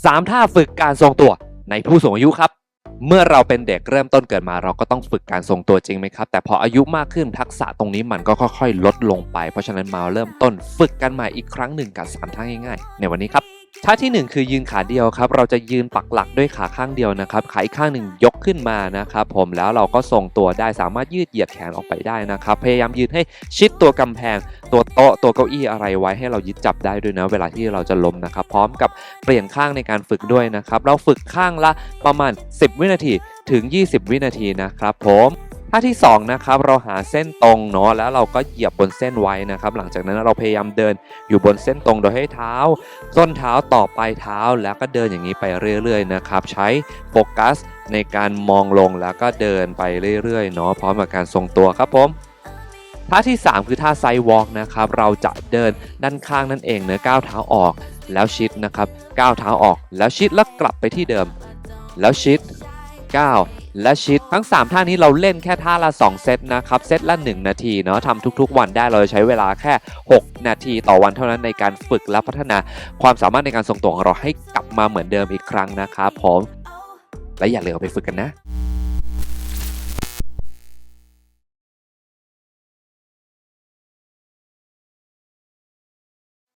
3 ท่าฝึกการทรงตัวในผู้สูงอายุครับ เมื่อเราเป็นเด็กเริ่มต้นเกิดมาเราก็ต้องฝึกการทรงตัวจริงไหมครับ แต่พออายุมากขึ้นทักษะตรงนี้มันก็ค่อย ๆ ลดลงไป เพราะฉะนั้นมาเริ่มต้นฝึกกันใหม่อีกครั้งหนึ่งกับสามท่าง่ายๆ ในวันนี้ครับ ท่าทีหนึ่1 คือยืนขาเดียวครับ เราจะยืนปักหลักด้วยขาข้างเดียวนะครับขาอีกข้างหนึ่งยกขึ้นมานะครับผมแล้วเราก็ทรงตัวได้สามารถยืดเหยียดแขนออกไปได้นะครับ พยายามยืนให้ชิดตัวกำแพง ตัวโต๊ะตัวเก้าอี้อะไรไว้ให้เรายึดจับได้ด้วยนะ เวลาที่เราจะล้มนะครับ พร้อมกับเปลี่ยนข้างในการฝึกด้วยนะครับ เราฝึกข้างละประมาณ 10 วินาทีถึง 20 วินาทีนะครับผม ท่าที่2นะครับเราหาเส้นตรงเนาะแล้วเราก็เหยียบบนเส้นไว้นะครับ หลังจากนั้นเราพยายามเดินอยู่บนเส้นตรงโดยให้เท้าส้นเท้าต่อปลายเท้าแล้วก็เดินอย่างนี้ไปเรื่อยๆนะครับ ใช้โฟกัสในการมองลงแล้วก็เดินไปเรื่อยๆเนาะพร้อมกับการทรงตัวครับผมท่าที่ 3 คือท่าไซวอล์กนะครับเราจะเดินด้านข้างนั่นเองเนื้อก้าวเท้าออกแล้วชิดนะครับก้าวเท้าออกแล้วชิดแล้วกลับไปที่เดิม แล้วชิดก้าว และชิดทั้ง 3 ท่านี้เราเล่นแค่ท่าละ 2 เซตนะครับ เซตละ 1 นาทีเนาะทำทุกๆ วันได้เราจะใช้เวลาแค่ 6 นาทีต่อวันเท่านั้นในการฝึกและพัฒนาความสามารถในการทรงตัวของเราให้กลับมาเหมือนเดิมอีกครั้งนะครับผมและอย่าลืมไปฝึกกันนะ